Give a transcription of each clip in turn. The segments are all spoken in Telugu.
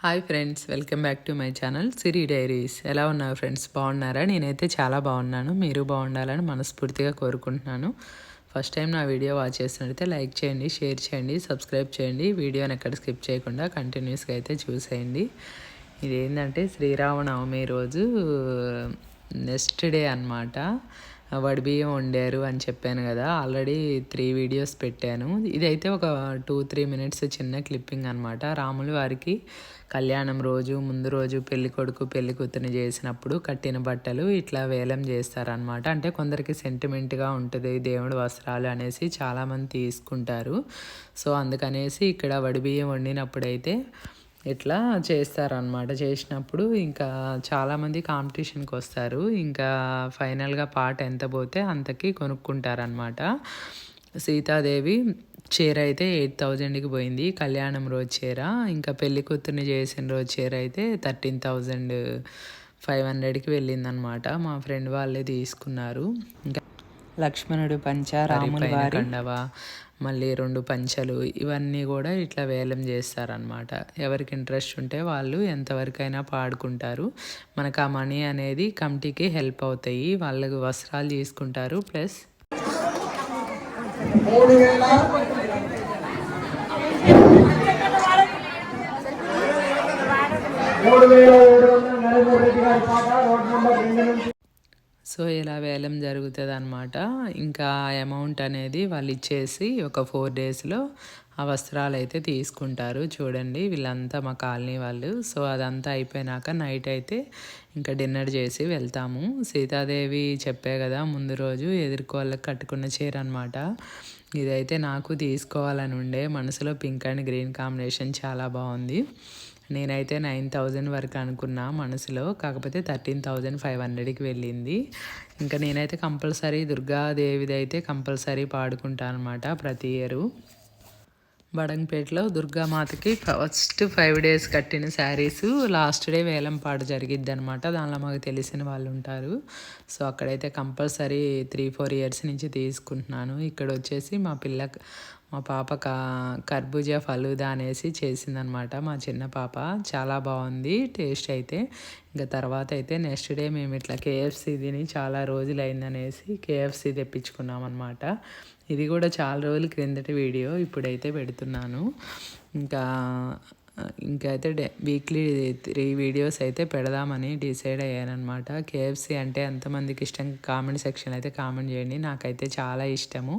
Hi friends welcome back to my channel Siri diaries ఎలా ఉన్నారు ఫ్రెండ్స్ బాగున్నారా? నేనైతే చాలా బాగున్నాను. మీరు బాగుండాలని మనస్ఫూర్తిగా కోరుకుంటున్నాను. ఫస్ట్ టైం నా వీడియో వాచ్ చేసినట్టయితే లైక్ చేయండి షేర్ చేయండి సబ్స్క్రైబ్ చేయండి. వీడియోని ఎక్కడ స్కిప్ చేయకుండా కంటిన్యూస్గా అయితే చూసేయండి. ఇదేంటంటే శ్రీరామనవమి రోజు నెక్స్ట్ డే అనమాట వడి బియ్యం వండారు అని చెప్పాను కదా ఆల్రెడీ త్రీ వీడియోస్ పెట్టాను. ఇదైతే ఒక టూ త్రీ మినిట్స్ చిన్న క్లిప్పింగ్ అనమాట రాములు వారికి కళ్యాణం రోజు ముందు రోజు పెళ్ళి కొడుకు పెళ్ళి కూతురిని చేసినప్పుడు కట్టిన బట్టలు ఇట్లా వేలం చేస్తారనమాట అంటే కొందరికి సెంటిమెంట్గా ఉంటుంది దేవుడు వస్త్రాలు అనేసి చాలామంది తీసుకుంటారు. సో అందుకనేసి ఇక్కడ వడి బియ్యం వండినప్పుడైతే ఇట్లా చేస్తారనమాట చేసినప్పుడు ఇంకా చాలామంది కాంపిటీషన్కి వస్తారు. ఇంకా ఫైనల్గా పాట ఎంత పోతే అంతకి కొనుక్కుంటారనమాట సీతాదేవి చీర అయితే ఎయిట్ థౌజండ్కి పోయింది. కళ్యాణం రోజు చీర. ఇంకా పెళ్ళి కూతుర్ని చేసిన రోజు చీర అయితే థర్టీన్ థౌజండ్ ఫైవ్ హండ్రెడ్కి వెళ్ళిందనమాట మా ఫ్రెండ్ వాళ్ళే తీసుకున్నారు. ఇంకా లక్ష్మణుడు పంచ రాముల వారి కండవ? మళ్ళీ రెండు పంచలు ఇవన్నీ కూడా ఇట్లా వేలం చేస్తారనమాట ఎవరికి ఇంట్రెస్ట్ ఉంటే వాళ్ళు ఎంతవరకైనా పాడుకుంటారు. మనకు ఆ మనీ అనేది కమిటీకి హెల్ప్ అవుతాయి. వాళ్ళకి వస్త్రాలు తీసుకుంటారు ప్లస్ మూడు వేల మూడు వేల ఏడు వందల నరేంద్ర రెడ్డి గారి పాట రోడ్ నెంబర్ రెండు నుంచి సో ఇలా వేలం జరుగుతుంది అనమాట ఇంకా అమౌంట్ అనేది వాళ్ళు ఇచ్చేసి ఒక ఫోర్ డేస్లో ఆ వస్త్రాలు అయితే తీసుకుంటారు. చూడండి వీళ్ళంతా మా కాలనీ వాళ్ళు. సో అదంతా అయిపోయినాక నైట్ అయితే ఇంకా డిన్నర్ చేసి వెళ్తాము. సీతాదేవి చెప్పే కదా ముందు రోజు ఎదుర్కోళ్ళకి కట్టుకున్న చీర అనమాట ఇదైతే నాకు తీసుకోవాలని ఉండే మనసులో పింక్ అండ్ గ్రీన్ కాంబినేషన్ చాలా బాగుంది. నేనైతే నైన్ థౌజండ్ వరకు అనుకున్నా మనసులో. కాకపోతే థర్టీన్ థౌజండ్ ఫైవ్ హండ్రెడ్కి వెళ్ళింది. ఇంకా నేనైతే కంపల్సరీ దుర్గాదేవిది అయితే కంపల్సరీ పాడుకుంటాను అనమాట ప్రతి ఇయరు. బడంపేటలో దుర్గామాతకి ఫస్ట్ ఫైవ్ డేస్ కట్టిన శారీస్ లాస్ట్ డే వేలంపాట జరిగిద్ది అనమాట దానిలో మాకు తెలిసిన వాళ్ళు ఉంటారు. సో అక్కడైతే కంపల్సరీ త్రీ ఫోర్ ఇయర్స్ నుంచి తీసుకుంటున్నాను. ఇక్కడ వచ్చేసి మా పిల్ల మా పాప క కర్బూజా ఫలూదా అనేసి చేసిందనమాట మా చిన్న పాప. చాలా బాగుంది టేస్ట్ అయితే. ఇంకా తర్వాత అయితే నెక్స్ట్ డే మేము ఇట్లా కేఎఫ్సీ తిని చాలా రోజులు అయిందనేసి కేఎఫ్సీ తెప్పించుకున్నాం అనమాట ఇది కూడా చాలా రోజుల క్రిందటి వీడియో ఇప్పుడైతే పెడుతున్నాను. ఇంకా ఇంకైతే అయితే డే వీక్లీ త్రీ వీడియోస్ అయితే పెడదామని డిసైడ్ అయ్యానమాట కేఎఫ్సి అంటే ఎంతమందికి ఇష్టం కామెంట్ సెక్షన్ అయితే కామెంట్ చేయండి. నాకైతే చాలా ఇష్టము.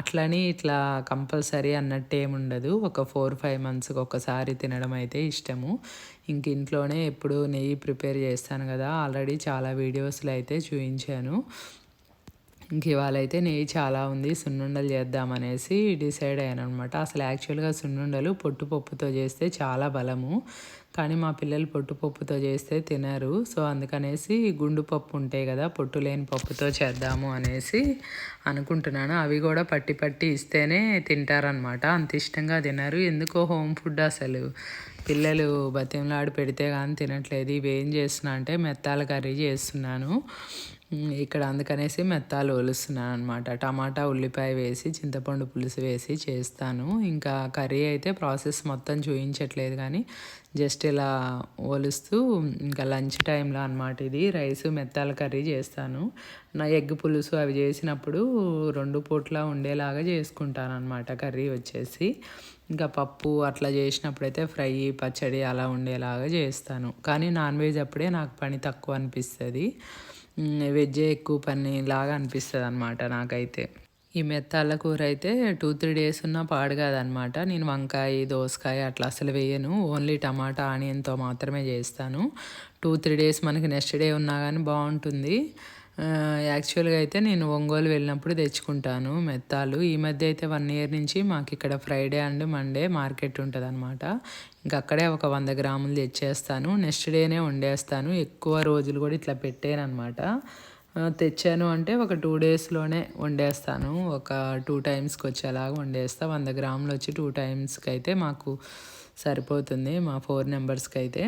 అట్లని ఇట్లా కంపల్సరీ అన్నట్టు ఏముండదు ఒక ఫోర్ ఫైవ్ మంత్స్కి ఒకసారి తినడం అయితే ఇష్టము. ఇంక ఇంట్లోనే ఎప్పుడు నెయ్యి ప్రిపేర్ చేస్తాను కదా. ఆల్రెడీ చాలా వీడియోస్లో అయితే చూపించాను ఇంక ఇవాళ అయితే నెయ్యి చాలా ఉంది సున్నుండలు చేద్దామనేసి డిసైడ్ అయ్యాను అనమాట అసలు యాక్చువల్గా సున్నుండలు పొట్టుపప్పుతో చేస్తే చాలా బలము కానీ మా పిల్లలు పొట్టుపప్పుతో చేస్తే తినరు. సో అందుకనేసి గుండు పప్పు ఉంటాయి కదా పొట్టు లేని పప్పుతో చేద్దాము అనేసి అనుకుంటున్నాను. అవి కూడా పట్టి పట్టి ఇస్తేనే తింటారనమాట అంత ఇష్టంగా తినరు. ఎందుకో హోమ్ ఫుడ్ అసలు. పిల్లలు బతిమలాడి పెడితే కానీ తినట్లేదు. ఇవి ఏం చేస్తున్నా అంటే మెత్తాల కర్రీ చేస్తున్నాను. ఇక్కడ అందుకనేసి మెత్తాలు ఒలుస్తున్నాను అనమాట టమాటా ఉల్లిపాయ వేసి చింతపండు పులుసు వేసి చేస్తాను. ఇంకా కర్రీ అయితే ప్రాసెస్ మొత్తం చూపించట్లేదు కానీ జస్ట్ ఇలా ఒలుస్తూ ఇంకా లంచ్ టైంలో అనమాట ఇది. రైస్ మెత్తాల కర్రీ చేస్తాను. నా ఎగ్ పులుసు అవి చేసినప్పుడు రెండు పూట్ల ఉండేలాగా చేసుకుంటాను అనమాట కర్రీ వచ్చేసి. ఇంకా పప్పు అట్లా చేసినప్పుడైతే ఫ్రై పచ్చడి అలా ఉండేలాగా చేస్తాను. కానీ నాన్ వెజ్ అప్పుడే నాకు పని తక్కువ అనిపిస్తుంది. వెజ్జే ఎక్కువ పని లాగా అనిపిస్తుంది అనమాట నాకైతే. ఈ మెత్తాల కూర అయితే టూ త్రీ డేస్ ఉన్నా పాడు కాదనమాట నేను వంకాయ దోసకాయ అట్లా అసలు వేయను. ఓన్లీ టమాటా ఆనియన్తో మాత్రమే చేస్తాను. టూ త్రీ డేస్ మనకి నెక్స్ట్ డే ఉన్నా కానీ బాగుంటుంది. యాక్చువల్గా అయితే నేను ఒంగోలు వెళ్ళినప్పుడు తెచ్చుకుంటాను మెత్తాలు. ఈ మధ్య అయితే వన్ ఇయర్ నుంచి మాకు ఇక్కడ ఫ్రైడే అండ్ మండే మార్కెట్ ఉంటుంది అనమాట ఇంక అక్కడే ఒక వంద గ్రాములు తెచ్చేస్తాను. నెక్స్ట్ డేనే వండేస్తాను. ఎక్కువ రోజులు కూడా ఇట్లా పెట్టాను అనమాట తెచ్చాను అంటే ఒక టూ డేస్లోనే వండేస్తాను. ఒక టూ టైమ్స్కి వచ్చేలాగా వండేస్తా. వంద గ్రాములు వచ్చి టూ టైమ్స్కి అయితే మాకు సరిపోతుంది మా ఫోర్ నెంబర్స్కి అయితే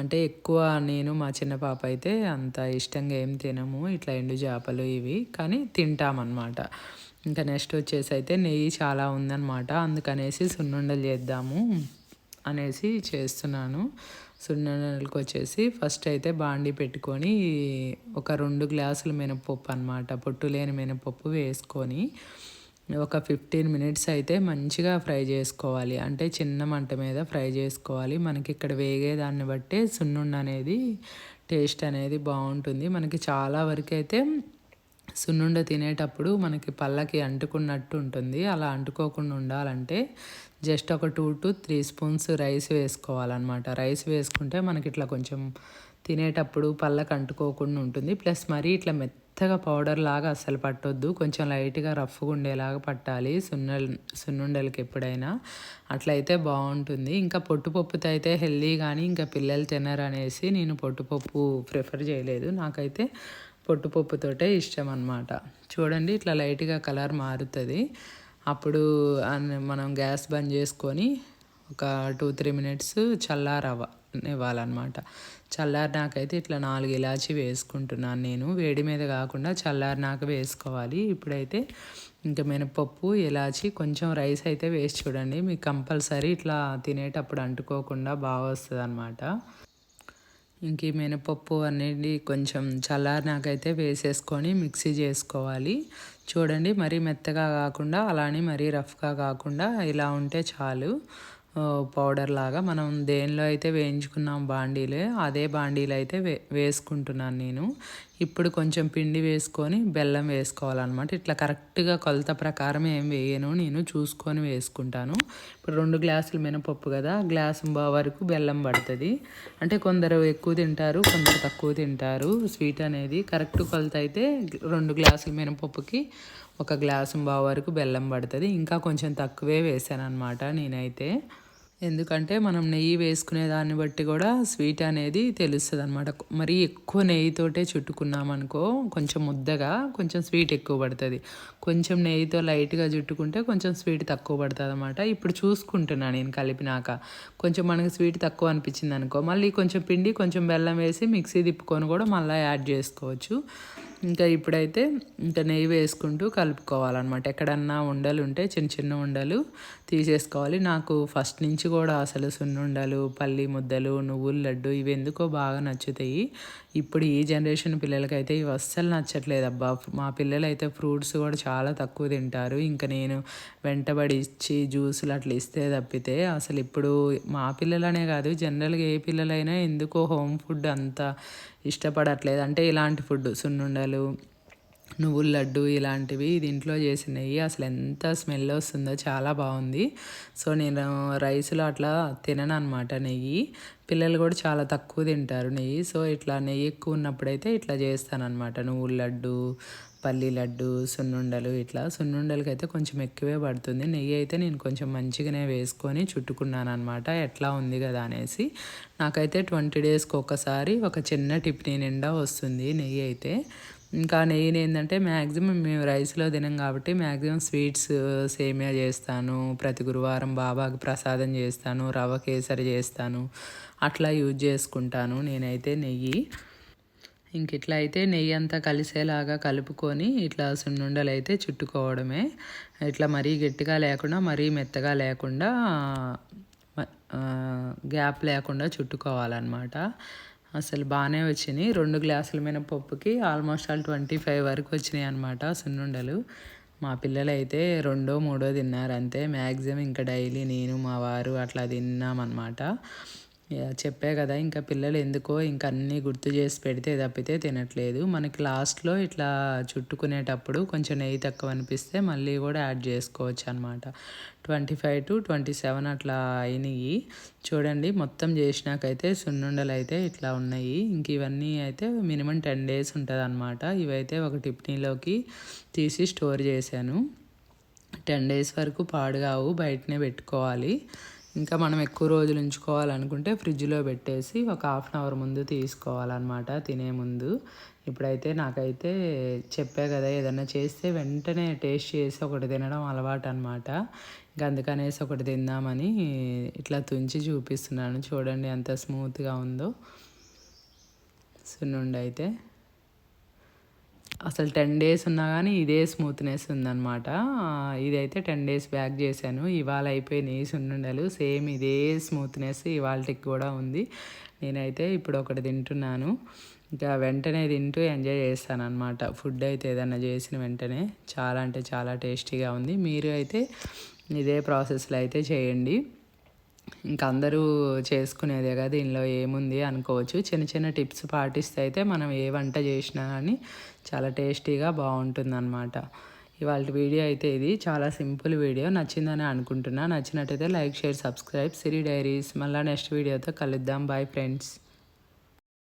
అంటే ఎక్కువ నేను మా చిన్న పాప అయితే అంత ఇష్టంగా ఏం తినము ఇట్లా ఎండు చేపలు ఇవి కానీ తింటామన్నమాట. ఇంకా నెక్స్ట్ వచ్చేసి అయితే నెయ్యి చాలా ఉందన్నమాట. అందుకనేసి సున్నుండలు చేద్దాము అనేసి చేస్తున్నాను. సున్నుండలకు వచ్చేసి ఫస్ట్ అయితే బాండి పెట్టుకొని ఒక రెండు గ్లాసులు మినపప్పు అనమాట పొట్టు లేని మినపప్పు వేసుకొని ఒక ఫిఫ్టీన్ మినిట్స్ అయితే మంచిగా ఫ్రై చేసుకోవాలి. అంటే చిన్న మంట మీద ఫ్రై చేసుకోవాలి. మనకి ఇక్కడ వేగే దాన్ని బట్టి సున్నుండ అనేది టేస్ట్ అనేది బాగుంటుంది. మనకి చాలా వరకు అయితే సున్నుండ తినేటప్పుడు మనకి పళ్ళకి అంటుకున్నట్టు ఉంటుంది. అలా అంటుకోకుండా ఉండాలంటే జస్ట్ ఒక two to three spoons rice వేసుకోవాలన్నమాట. రైస్ వేసుకుంటే మనకి ఇట్లా కొంచెం తినేటప్పుడు పళ్ళకు అంటుకోకుండా ఉంటుంది. ప్లస్ మరీ ఇట్లా మెత్తగా పౌడర్ లాగా అస్సలు పట్టొద్దు. కొంచెం లైట్గా రఫ్గా ఉండేలాగా పట్టాలి. సున్న సున్నుండలకి ఎప్పుడైనా అట్లయితే బాగుంటుంది. ఇంకా పొట్టుపప్పుతో అయితే హెల్దీ కానీ ఇంకా పిల్లలు తినరు అనేసి నేను పొట్టుపప్పు ప్రిఫర్ చేయలేదు. నాకైతే పొట్టుపప్పుతోటే ఇష్టం అనమాట చూడండి ఇట్లా లైట్గా కలర్ మారుతుంది. అప్పుడు మనం గ్యాస్ బంద్ చేసుకొని ఒక టూ త్రీ మినిట్స్ చల్లారవ ఇవ్వాలన్నమాట. చల్లారినాకైతే ఇట్లా నాలుగు ఇలాచి వేసుకుంటున్నాను నేను. వేడి మీద కాకుండా చల్లారినాక వేసుకోవాలి. ఇప్పుడైతే ఇంకా మినపప్పు ఇలాచి కొంచెం రైస్ అయితే వేసి చూడండి. మీకు కంపల్సరీ ఇట్లా తినేటప్పుడు అంటుకోకుండా బాగా వస్తుంది అనమాట ఇంక ఈ మినపప్పు అనేది కొంచెం చల్లారినాకైతే వేసేసుకొని మిక్సీ చేసుకోవాలి. చూడండి మరీ మెత్తగా కాకుండా అలానే మరీ రఫ్గా కాకుండా ఇలా ఉంటే చాలు. పౌడర్ లాగా మనం దేనిలో అయితే వేయించుకున్నాం బాండీలే అదే బాండీలు అయితే వే వేసుకుంటున్నాను నేను. ఇప్పుడు కొంచెం పిండి వేసుకొని బెల్లం వేసుకోవాలన్నమాట. ఇట్లా కరెక్ట్గా కొలత ప్రకారం ఏం వేయను నేను చూసుకొని వేసుకుంటాను. ఇప్పుడు రెండు గ్లాసులు మినపప్పు కదా గ్లాసు వరకు బెల్లం పడుతుంది. అంటే కొందరు ఎక్కువ తింటారు కొందరు తక్కువ తింటారు. స్వీట్ అనేది కరెక్ట్ కొలత అయితే రెండు గ్లాసులు మినపప్పుకి ఒక గ్లాసు బావ వరకు బెల్లం పడుతుంది. ఇంకా కొంచెం తక్కువే వేసాను అనమాట నేనైతే. ఎందుకంటే మనం నెయ్యి వేసుకునే దాన్ని బట్టి కూడా స్వీట్ అనేది తెలుస్తుంది అనమాట మరీ ఎక్కువ నెయ్యితోటే చుట్టుకున్నాం అనుకో కొంచెం ముద్దగా కొంచెం స్వీట్ ఎక్కువ పడుతుంది. కొంచెం నెయ్యితో లైట్గా చుట్టుకుంటే కొంచెం స్వీట్ తక్కువ పడుతుంది అనమాట ఇప్పుడు చూసుకుంటున్నాను నేను కలిపినాక. కొంచెం మనకి స్వీట్ తక్కువ అనిపించింది అనుకో మళ్ళీ కొంచెం పిండి కొంచెం బెల్లం వేసి మిక్సీ తిప్పుకొని కూడా మళ్ళీ యాడ్ చేసుకోవచ్చు. ఇంకా ఇప్పుడైతే ఇంకా నెయ్యి వేసుకుంటూ కలుపుకోవాలన్నమాట. ఎక్కడన్నా ఉండలు ఉంటే చిన్న చిన్న ఉండలు తీసేసుకోవాలి. నాకు ఫస్ట్ నుంచి కూడా అసలు సున్నుండలు పల్లి ముద్దలు నువ్వుల లడ్డు ఇవి ఎందుకో బాగా నచ్చుతాయి. ఇప్పుడు ఈ జనరేషన్ పిల్లలకైతే ఇవి అస్సలు నచ్చట్లేదు అబ్బా. మా పిల్లలు అయితే ఫ్రూట్స్ కూడా చాలా తక్కువ తింటారు. ఇంకా నేను వెంటబడి ఇచ్చి జ్యూసులు అట్లా ఇస్తే తప్పితే అసలు ఇప్పుడు మా పిల్లలనే కాదు జనరల్గా ఏ పిల్లలైనా ఎందుకో హోమ్ ఫుడ్ అంత ఇష్టపడట్లేదు. అంటే ఇలాంటి ఫుడ్ సున్నుండలు నువ్వుల లడ్డు ఇలాంటివి దీంట్లో చేసినవి అసలు ఎంత స్మెల్ వస్తుందో చాలా బాగుంది. సో నేను రైస్లో అట్లా తినను అనమాట నెయ్యి. పిల్లలు కూడా చాలా తక్కువ తింటారు నెయ్యి. సో ఇట్లా నెయ్యి ఎక్కువ ఉన్నప్పుడైతే ఇట్లా చేస్తానన్నమాట. నువ్వుల లడ్డు పల్లి లడ్డు సున్నుండలు ఇట్లా. సున్నుండలకి అయితే కొంచెం ఎక్కువే పడుతుంది. నెయ్యి అయితే నేను కొంచెం మంచిగానే వేసుకొని చుట్టుకున్నాను అనమాట ఎట్లా ఉంది కదా అనేసి. నాకైతే ట్వంటీ డేస్కి ఒకసారి ఒక చిన్న టిఫిన్ నిండా వస్తుంది నెయ్యి అయితే. ఇంకా నెయ్యి ఏంటంటే మ్యాక్సిమం మేము రైస్లో తినం కాబట్టి మ్యాక్సిమం స్వీట్స్ సేమియా చేస్తాను. ప్రతి గురువారం బాబాకి ప్రసాదం చేస్తాను. రవ్వ కేసరి చేస్తాను. అట్లా యూజ్ చేసుకుంటాను నేనైతే నెయ్యి. ఇంక ఇట్లా అయితే నెయ్యి అంతా కలిసేలాగా కలుపుకొని ఇట్లా సున్నుండలు అయితే చుట్టుకోవడమే. ఇట్లా మరీ గట్టిగా లేకుండా మరీ మెత్తగా లేకుండా గ్యాప్ లేకుండా చుట్టుకోవాలన్నమాట. అసలు బాగానే వచ్చినాయి. రెండు గ్లాసుల మినపప్పుకి ఆల్మోస్ట్ ఆల్ ట్వంటీ ఫైవ్ వరకు వచ్చినాయి అనమాట సున్నుండలు. మా పిల్లలు అయితే రెండో మూడో తిన్నారు అంతే. మ్యాక్సిమం ఇంకా డైలీ నేను మా వారు అట్లా తిన్నామన్నమాట. చెప్పే కదా ఇంకా పిల్లలు ఎందుకో ఇంకా అన్నీ గుర్తు చేసి పెడితే తప్పితే తినట్లేదు. మనకి లాస్ట్లో ఇట్లా చుట్టుకునేటప్పుడు కొంచెం నెయ్యి తక్కువ అనిపిస్తే మళ్ళీ కూడా యాడ్ చేసుకోవచ్చు అనమాట twenty five to twenty seven అట్లా అయినాయి. చూడండి మొత్తం చేసినాకైతే సున్నుండలు అయితే ఇట్లా ఉన్నాయి. ఇంక ఇవన్నీ అయితే మినిమం టెన్ డేస్ ఉంటుంది అనమాట ఇవైతే ఒక టిఫినీలోకి తీసి స్టోర్ చేశాను. టెన్ డేస్ వరకు పాడుగావు బయటనే పెట్టుకోవాలి. ఇంకా మనం ఎక్కువ రోజులు ఉంచుకోవాలనుకుంటే ఫ్రిడ్జ్లో పెట్టేసి ఒక హాఫ్ అన్ అవర్ ముందు తీసుకోవాలన్నమాట తినే ముందు. ఇప్పుడైతే నాకైతే చెప్పా కదా ఏదైనా చేస్తే వెంటనే టేస్ట్ చేసి ఒకటి తినడం అలవాటు అనమాట ఇంకా అందుకనేసి ఒకటి తిందామని ఇట్లా తుంచి చూపిస్తున్నాను. చూడండి ఎంత స్మూత్గా ఉందో. సున్నుండి అయితే అసలు టెన్ డేస్ ఉన్నా కానీ ఇదే స్మూత్నెస్ ఉందన్నమాట. ఇదైతే టెన్ డేస్ బ్యాక్ చేశాను. ఇవాళ అయిపోయినాయి సున్నుండలు. సేమ్ ఇదే స్మూత్నెస్ ఇవాళకి కూడా ఉంది. నేనైతే ఇప్పుడు ఒకటి తింటున్నాను. ఇంకా వెంటనే తింటూ ఎంజాయ్ చేస్తాను అనమాట ఫుడ్ అయితే ఏదైనా చేసిన వెంటనే చాలా అంటే చాలా టేస్టీగా ఉంది. మీరు అయితే ఇదే ప్రాసెస్లో అయితే చేయండి. ఇంకా అందరూ చేసుకునేదే కదా దీనిలో ఏముంది అనుకోవచ్చు. చిన్న చిన్న టిప్స్ పాటిస్తే అయితే మనం ఏ వంట చేసినా కానీ చాలా టేస్టీగా బాగుంటుంది అనమాట ఇవాళ వీడియో అయితే ఇది. చాలా సింపుల్ వీడియో. నచ్చిందని అనుకుంటున్నా. నచ్చినట్టయితే like share subscribe. Siri diaries. మళ్ళీ నెక్స్ట్ వీడియోతో కలుద్దాం. Bye friends.